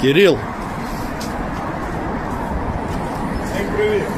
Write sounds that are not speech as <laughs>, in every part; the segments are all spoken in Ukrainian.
Кирил, Всім привіт!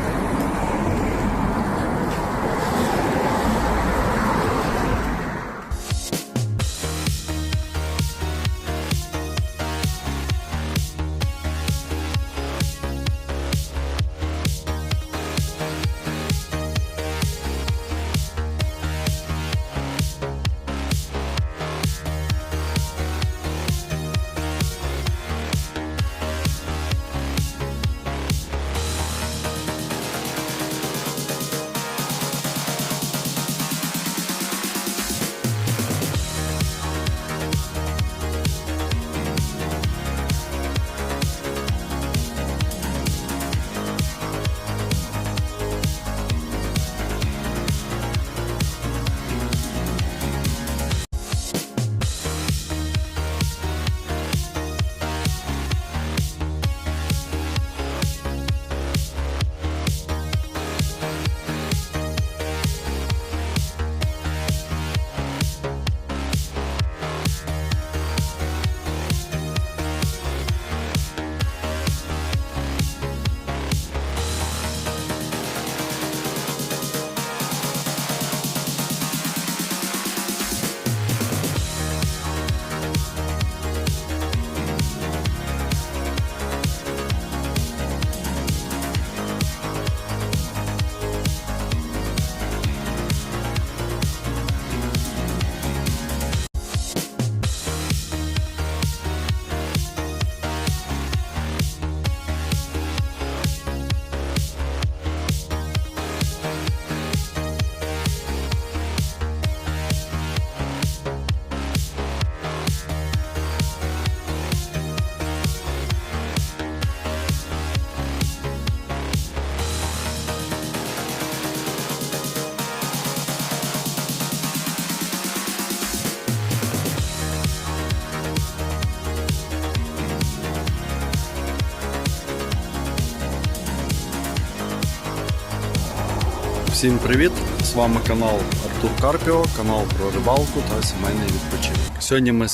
Всім привіт! З вами канал Артур Карпіо, канал про рибалку та сімейний відпочинок. Сьогодні ми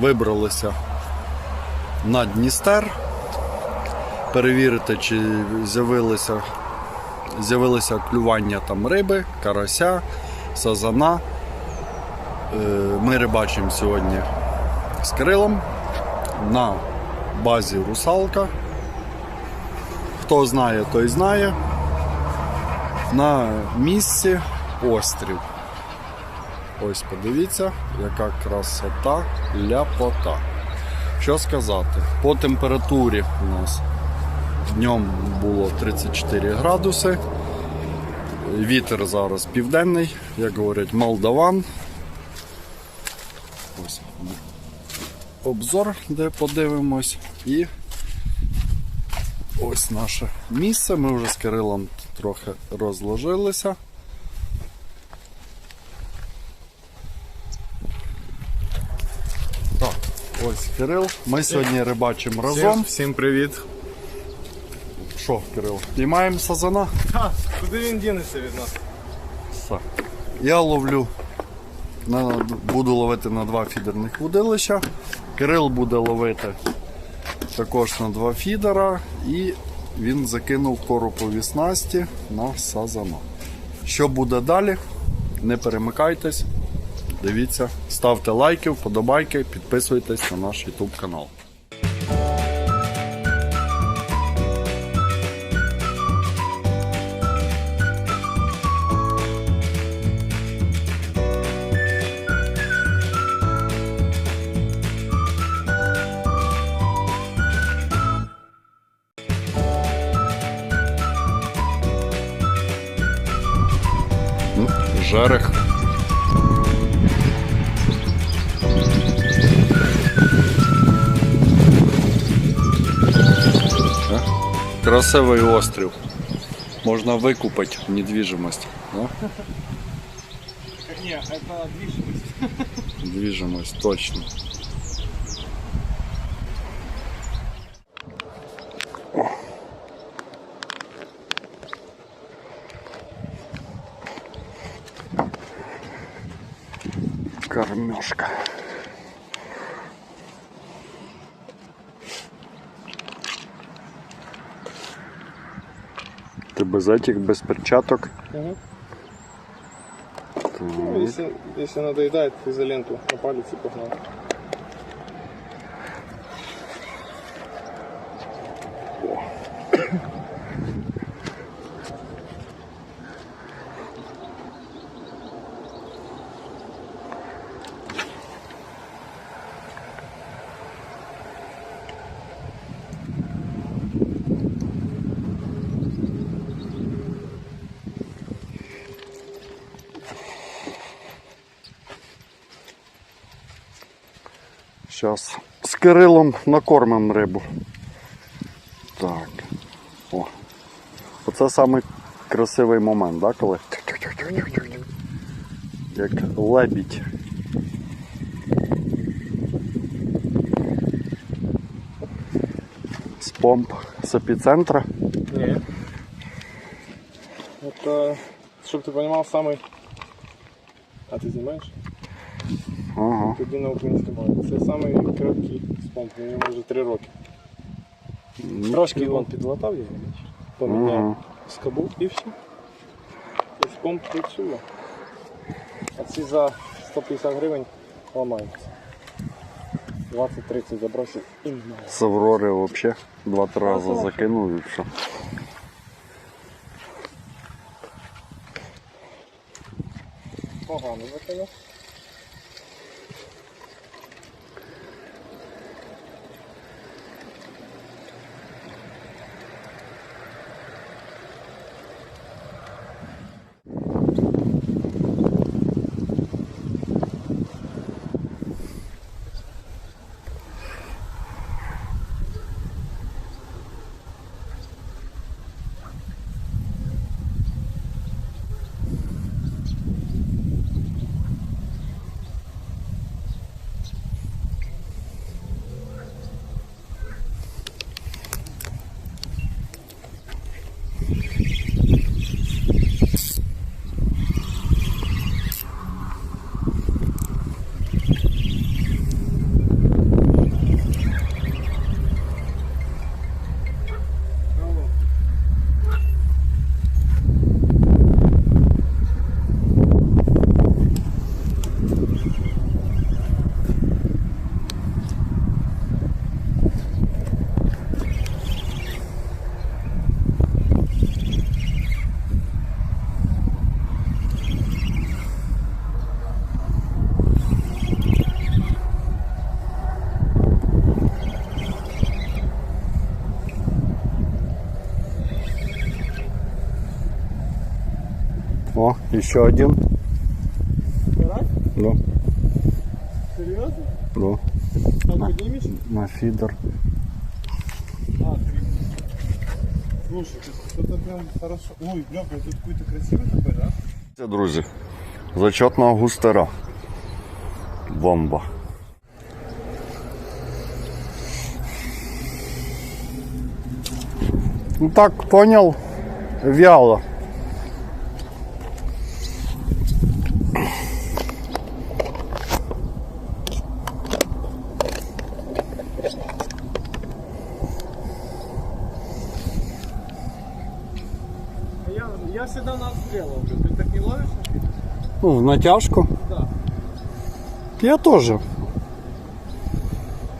вибралися на Дністер перевірити, чи з'явилися, з'явилися клювання там риби, карася, сазана. Е, Ми рибачимо сьогодні з Кирилом на базі Русалка. Хто знає, той знає. На місці острів. Ось подивіться, яка красота, ляпота. Що сказати? По температурі у нас днем було 34 градуси. Вітер зараз південний, як говорять, Молдаван. Ось обзор, де подивимось. І ось наше місце. Ми вже з Кирилом трохи розложилися. Так, ось Кирил. Ми сьогодні рибачимо разом. Всім, привіт! Що, Кирил? Піймаємо сазана? Ха, куди він дінеться від нас? Все. Я ловлю. На, буду ловити на два фідерних вудилища. Кирил буде ловити також на два фідера і він закинув коропові снасті на сазана. Що буде далі? Не перемикайтесь, дивіться, ставте лайки, вподобайки, підписуйтесь на наш YouTube канал. Ну, Жерех. Е? Красивий острів. Можна викупити недвіжимость. Да? Ні, це двіжимость. Двіжимость, точно. Кормежка. Ти без этих, без перчаток. Угу. Ну, если, если надоедает, изоленту на палец и погнал. Зараз з Кирилом накормимо рибу. Так. О. Оце самий красивий момент, да, коли? Як лебідь. З помп з епіцентра. Не. Это, чтобы ты понимал, самый... А ты снимаешь? Ага. Тоді на українській мові. Це самий короткий спомп, вже три роки. Трошки вон підлатав його, поміняв Ага. скобу і все. І спомп працює. А ці за 150 гривень ламаються. 20-30 забросив і. З Аврори взагалі два-три рази закинув і все. Погано закинув. О, еще один. Раз? Да, Серйозно? да. Там піднімеш? На фидер. А, три. Слушай, тут что-то прям хорошо. Ой, бля, бля, тут какой-то красивый такой, да? Це, друзі, зачетна густера. Бомба. Ну так, понял, вяло. В натяжку. Да. Я тоже.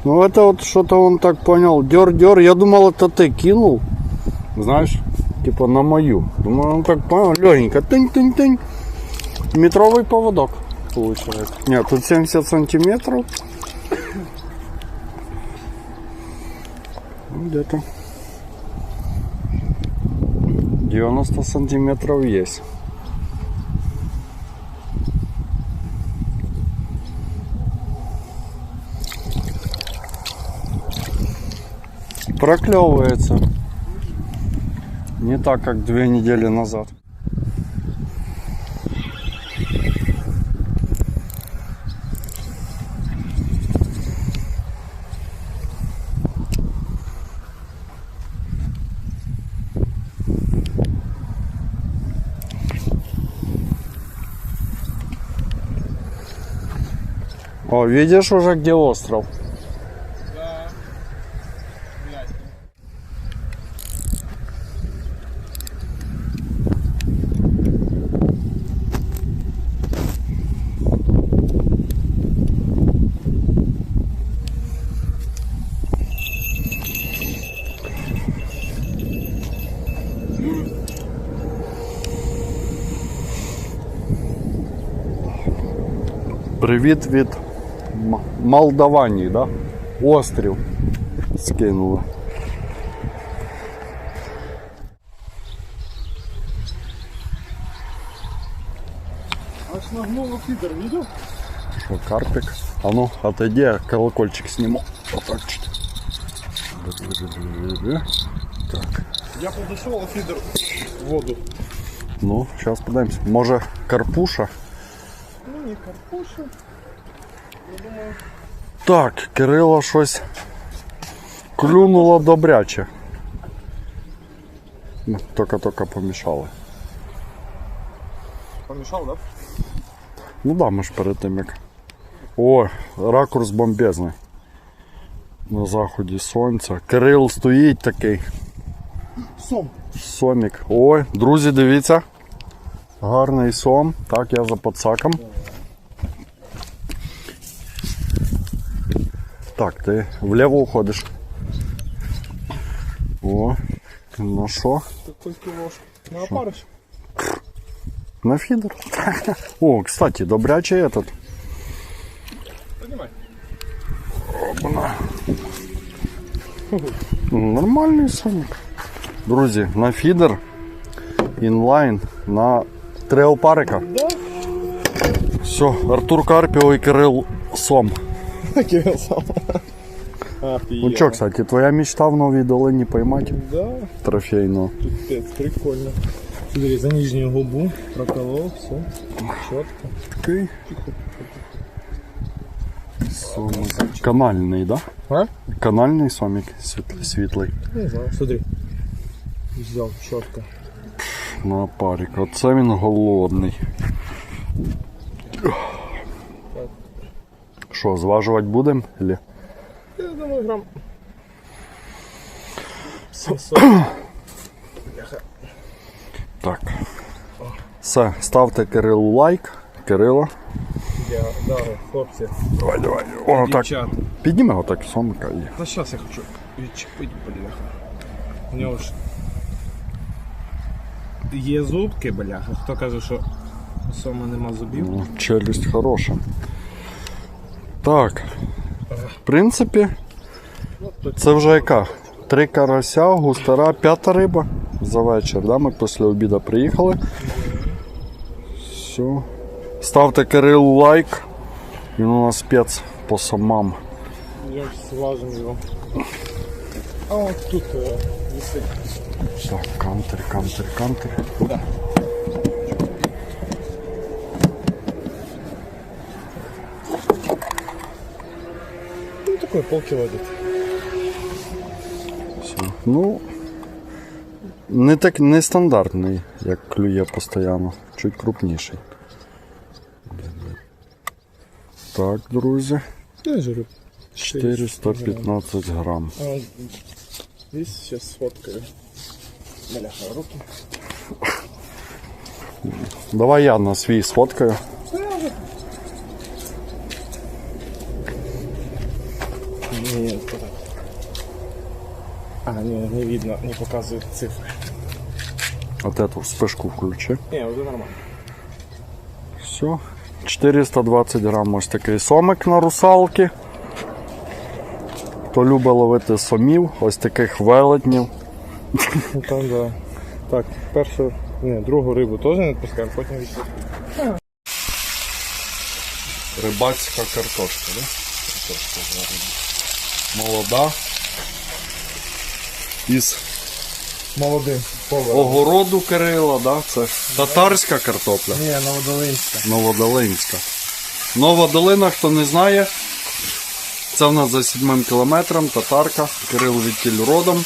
Ну это вот что-то он так понял, дер-дер. Я думал, это ты кинул. Знаешь, типа на мою. Думаю, он так понял, легенько. Тынь-тынь-тынь. Метровый поводок получается. Нет, тут 70 сантиметров. Ну, Где-то 90 сантиметров есть. проклевывается. Не так, как две недели назад. О, видишь уже где остров? Привіт від М- Молдаванії, да? Острів скинули. Аж нагнуло фидер, видел? Що, карпик? А ну, отойди, я колокольчик сниму. Вот так чуть. Так. Я подошел, а фидер в воду. Ну, сейчас подивимось. Може карпуша? Ну, не карпуша. Так, Кирило щось клюнуло добряче. Тільки-тільки помішали. Помешал, да? Ну да, ми ж перед тим як. О, ракурс бомбезний. На заході сонця. Кирил стоїть такий. Сом. Сомік. Ой, друзі, дивіться. Гарний сом. Так, я за подсаком. Так, ти вліво уходиш. О, ну що? На опарыш. На фідер. О, кстати, добрячий этот. Поднимай. Нормальний соник. Друзі, на фідер інлайн на три опарика. Да? Все, Артур Карпіо і Кирил Сом. Ну что, кстати, твоя мечта в Новій Долині поймать Да, трофейну. тут пец, прикольно. Смотри, за нижнюю губу проколол, все. Четко. Такий. Сомик. Канальний, да? А? Канальний сомик світлий, світлий. Не знаю, смотри. Взял четко. На опарик. Оце він голодний. Що, зважувати будемо? Я думаю, грамм 700. Так. Все, ставте Кирилу лайк. Кирило. Я, да, хлопці. Давай, давай. О, так. Підніми отак сомика і. Та зараз я хочу відчепити, бляха. У нього ж є зубки, бляха. Хто каже, що у сома нема зубів? Ну, челюсть хороша. Так. В принципі, це вже яка? Три карася, густара, п'ята риба за вечір. Да? Ми після обіду приїхали. Все. Ставте Кирилу лайк. Він у нас спец по самам. Я зважимо його. А от тут е, висить. Так, кантер, кантер, кантер. Да. Такой полкило где-то. Все. Ну, не так нестандартний, як клює постійно. Чуть крупніший. Так, друзі. Я жирю. 415 грам. А, здесь сейчас сфоткаю. Бляха, руки. Давай я на свій сфоткаю. Не, не, вот так. А, не, не видно, не показывает цифры. От эту вспишку включи. Не, уже нормально. Все. 420 грам ось такий сомик на русалки. Хто любить ловити сомів, ось таких велетнів. Ну там, да. Так, першу, не, другу рибу теж не відпускаємо, потім відпускаємо. Рибацька картошка, да? Картошка жарена. Молода. Із Молодим. Повар. огороду Кирила, да? Це татарська картопля. Ні, новодолинська. Новодолинська. Нова долина, хто не знає, це в нас за 7 кілометром, татарка, Кирил відтіль родом.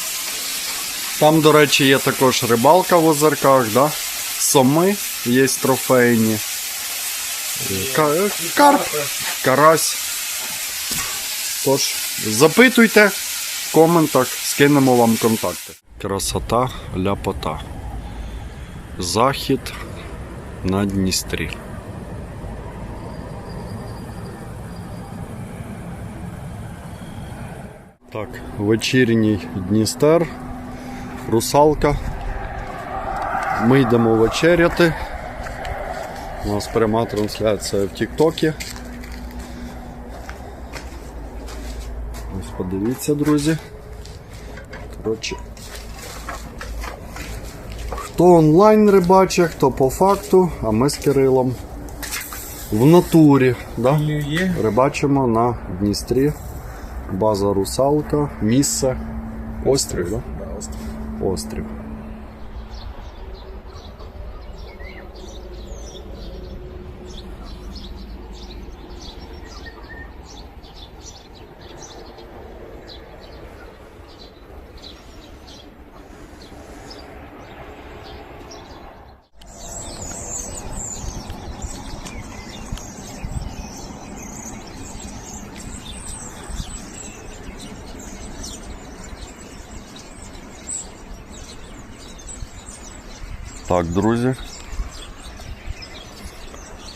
Там, до речі, є також рибалка в озерках, да? соми є трофейні. Ка- Карп, карась. Тож, запитуйте в коментах, скинемо вам контакти. Красота, ляпота. Захід на Дністрі. Так, вечірній Дністер, русалка. Ми йдемо вечеряти. У нас пряма трансляція в Тіктокі. Подивіться, друзі. Коротше. Хто онлайн рибачить, хто по факту, а ми з Кирилом в натурі. Да? Рибачимо на Дністрі. База Русалка, місце. Острів, да? Острів. Так, друзі.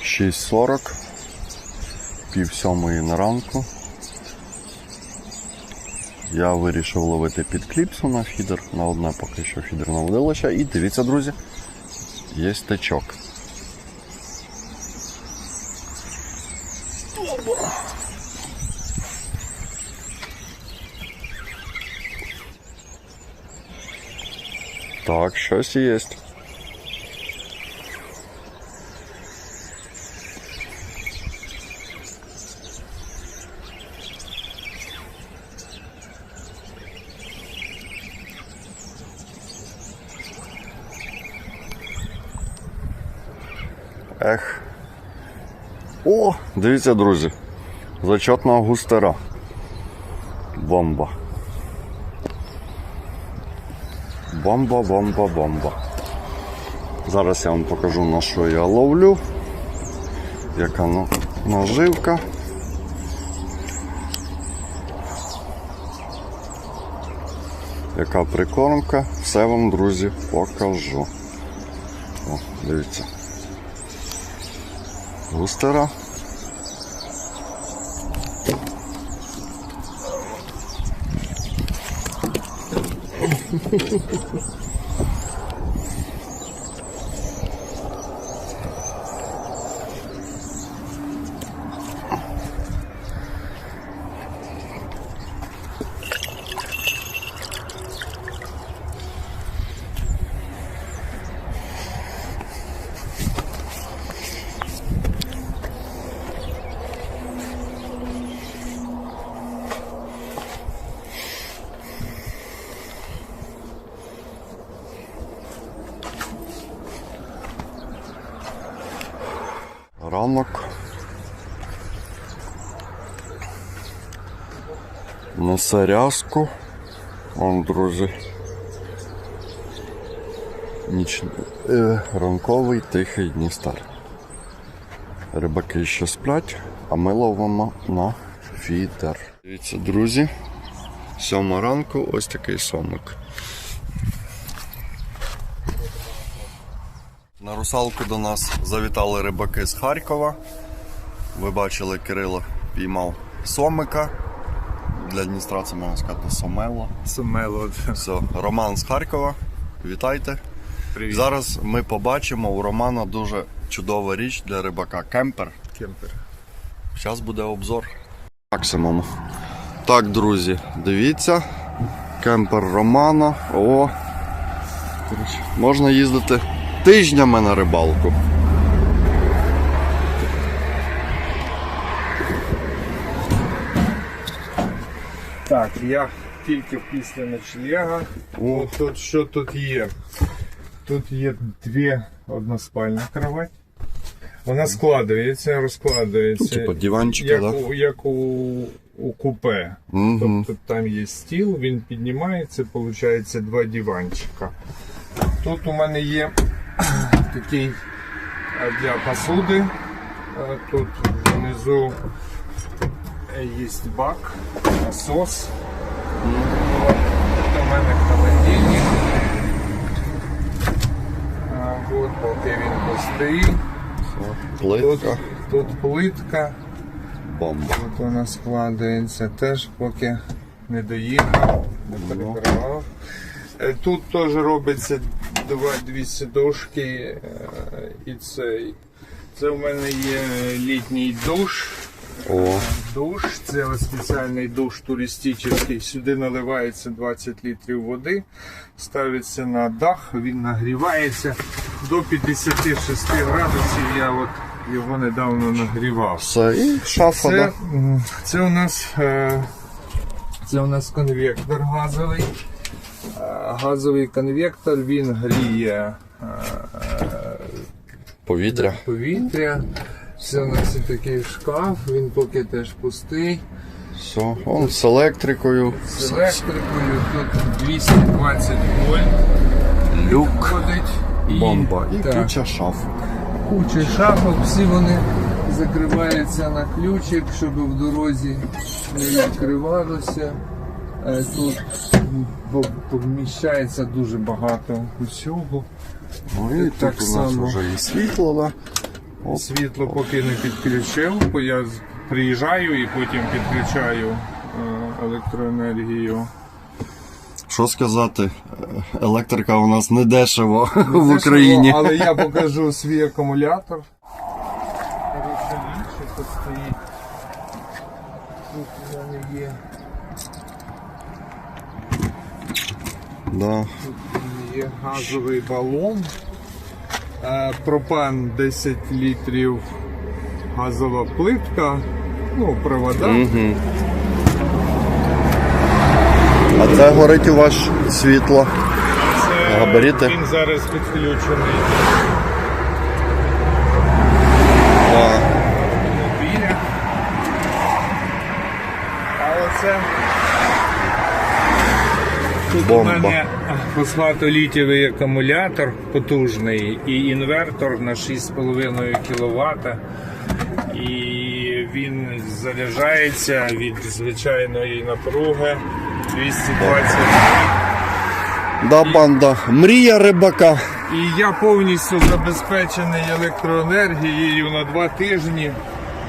6.40. Пів сьомої на ранку. Я вирішив ловити під кліпсу на фідер, на одне поки що фідерне водилище. І дивіться, друзі, є течок. Так, щось є. Ех. О, дивіться, друзі. Зачетна густера. Бомба. Бомба, бомба, бомба. Зараз я вам покажу на що я ловлю. Яка наживка. Яка прикормка, все вам, друзі, покажу. О, дивіться. Густера. Несе рязку. Вон, друзі. Ніч... Е, ранковий тихий Дністер. Рибаки ще сплять, а ми ловимо на фідер. Дивіться, друзі. Сьома ранку ось такий сомик. На русалку до нас завітали рибаки з Харкова. Ви бачили, Кирило піймав сомика. Для Дністра це можна сказати сомело. Сумело. Все, Роман з Харкова. Вітайте. Привіт. Зараз ми побачимо у Романа дуже чудова річ для рибака. Кемпер. Кемпер. Зараз буде обзор. Максимум. Так, друзі, дивіться. Кемпер Романа. О. Можна їздити тижнями на рибалку. Так, я тільки після ночлега. О. Тут що тут є? Тут є дві односпальні кровать. Вона складається, розкладається. Ну, типа диванчика, як, да? у, як у, у купе. Угу. Тобто там є стіл, він піднімається, виходить два диванчика. Тут у мене є <clears throat> такий е, для посуди. Е, Тут внизу є бак, насос. Тут у мене холодильник. А, от, поки він пустий. Тут, Плитка. тут плитка. Бомба. Тут у нас складається теж поки не доїхав, не перебирав. Тут теж робиться два дві сидушки е, і це. Це у мене є літній душ. О, Душ, це ось спеціальний душ туристичний. Сюди наливається 20 літрів води, ставиться на дах, він нагрівається до 56 градусів. Я от його недавно нагрівав. все. І шафа, Це, да? це у нас е, це у нас конвектор газовий. Е, Газовий конвектор він гріє е, Повітря. повітря. Це у нас і такий шкаф, він поки теж пустий. Все. Он з електрикою. З електрикою тут 220 вольт Люк. І, Бомба. І так, куча шафок. куча шафок, всі вони закриваються на ключик, щоб в дорозі не відкривалося. Е, Тут поміщається дуже багато усього. Ну і Так тут у нас само. вже і світло, да? Світло поки не підключив, бо я приїжджаю і потім підключаю е, електроенергію. Що сказати? Електрика у нас не дешево <laughs> в Дешево, Україні. Але я покажу свій акумулятор. Тут стоїть. Тут у мене є. Да. Тут є газовий балон. Е, Пропан 10 літрів газова плитка. Ну, провода. Угу. А це горить у вас світло. Це Габарити? Він зараз підключений Да. А оце тут Бомба. у мене фосфатолітєвий акумулятор потужний і інвертор на 6,5 кВт. І він заряджається від звичайної напруги 220 Да, банда. Мрія рибака. І я повністю забезпечений електроенергією на два тижні.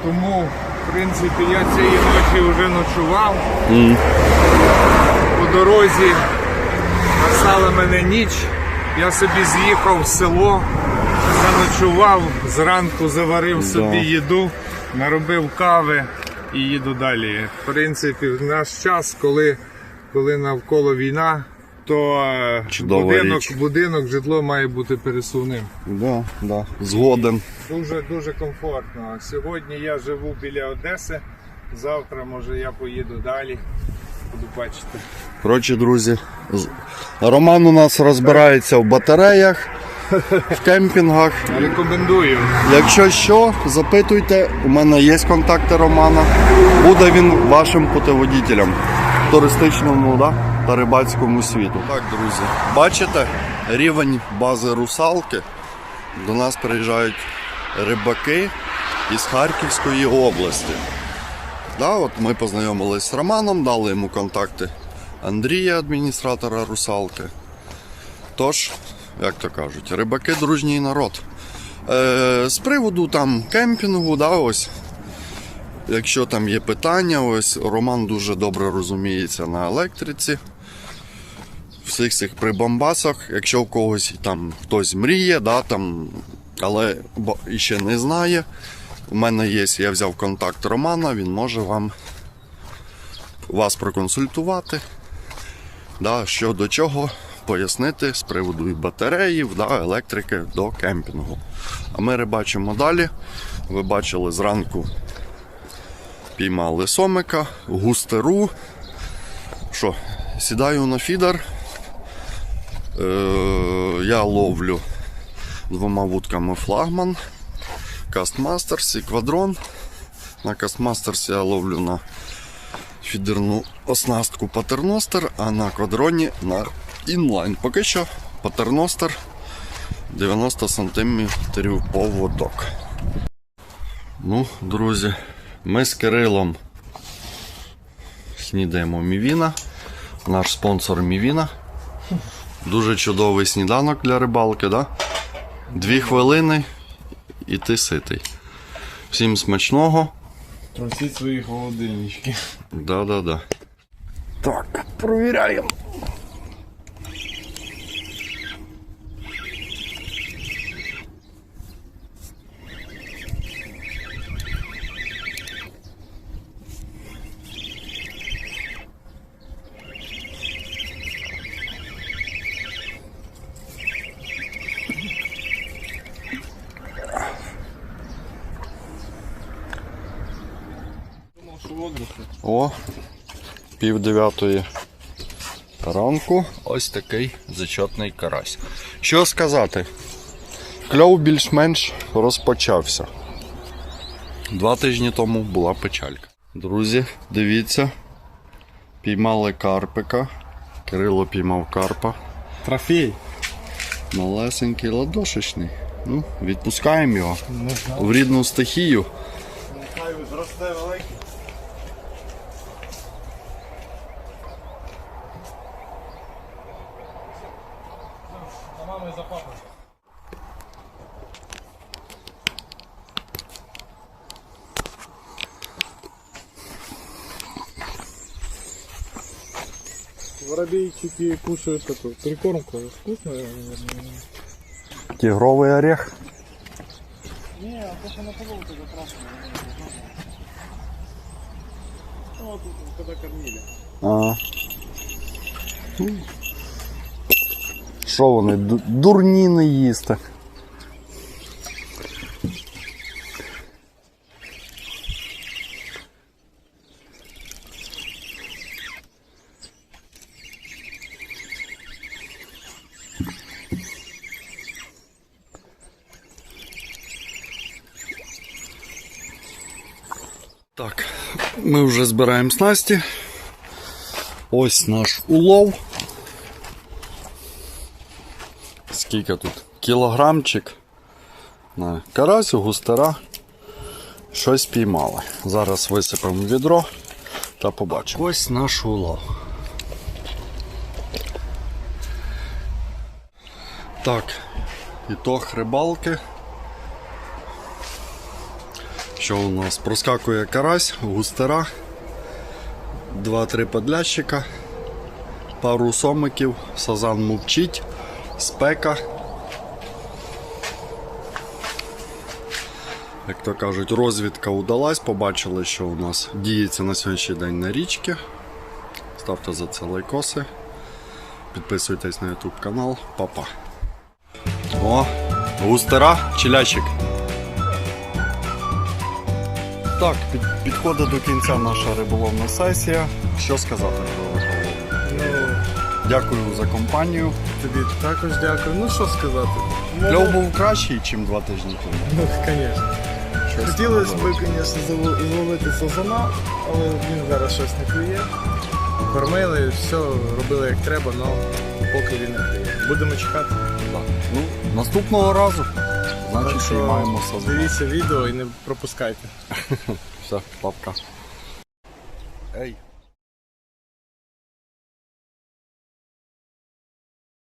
Тому, в принципі, я цієї ночі вже ночував. По дорозі настала мене ніч. Я собі з'їхав в село, заночував, зранку заварив собі їду, наробив кави і їду далі. В принципі, в наш час, коли, коли навколо війна, то е, Чудова будинок, річ. будинок, житло має бути пересувним. Да, да. Згоден. Дуже дуже комфортно. Сьогодні я живу біля Одеси. Завтра, може, я поїду далі. Буду бачити. Коротше, друзі, Роман у нас розбирається в батареях, в кемпінгах. Рекомендую. Якщо що, запитуйте, у мене є контакти Романа. Буде він вашим путеводителем в туристичному да, та рибацькому світу. Так, друзі, бачите рівень бази русалки. До нас приїжджають рибаки із Харківської області. Да, от ми познайомились з Романом, дали йому контакти Андрія, адміністратора русалки. Тож, як то кажуть, рибаки дружній народ. Е, з приводу там кемпінгу, да, ось. Якщо там є питання, ось Роман дуже добре розуміється на електриці. Всіх цих прибамбасах, якщо у когось там хтось мріє, да, там, але ще не знає. У мене є, я взяв контакт Романа, він може вам вас проконсультувати. Да, що до чого пояснити з приводу і батареїв, да, електрики до кемпінгу. А ми рибачимо далі. Ви бачили зранку піймали сомика, густеру. Що, сідаю на фідер. Е, я ловлю двома вудками флагман, Кастмастерс і квадрон. На Кастмастерсі я ловлю на фідерну оснастку патерностер, а на квадроні на інлайн. Поки що патерностер 90 см поводок. Ну, друзі, ми з Кирилом Снідаємо Мівіна. Наш спонсор Мівіна. Дуже чудовий сніданок для рибалки, да? Дві хвилини і ти ситий. Всім смачного. Трусіть свої холодильнички. Да-да-да. Так, провіряємо. Пів дев'ятої ранку. Ось такий зачетний карась. Що сказати? Кльов більш-менш розпочався. Два тижні тому була печалька. Друзі, дивіться. Піймали карпика. Кирило піймав карпа. Трофей. Малесенький ладошечний. Ну, відпускаємо його в рідну стихію. Нехай зросте великий. Воробейчики кушают эту прикормку. Вкусно? Тігровий орех. Не, а то, что на полу это просто. Ну, вот тут, когда кормили. А. Що вони, ду- дурні не Так, ми вже збираємо снасті. Ось наш улов. Скільки тут? Кілограмчик. На карасю, густера. Щось піймали. Зараз висипемо відро та побачимо. Ось наш улов. Так, ітог рибалки. Що у нас? Проскакує карась, густера. Два-три подлящика, пару сомиків, сазан мовчить, спека. Як то кажуть, розвідка удалась, побачили, що у нас діється на сьогоднішній день на річці. Ставте за це лайкоси. Підписуйтесь на YouTube канал. Папа. О, густера чи лящик? Так, під, підходить до кінця наша риболовна сесія. Що сказати про? Ну, Дякую за компанію. тобі також дякую. Ну, що сказати? Кльов був кращий, ніж два тижні тому. Ну, звісно. Щось Хотілося б, звісно, зловити сазана, але він зараз щось не клює. Кормили, все робили як треба, але поки він не клює. Будемо чекати. Так. Ну, наступного разу. Значить, що маємо сазана. Дивіться відео і не пропускайте. <laughs> Все, папка. Ей,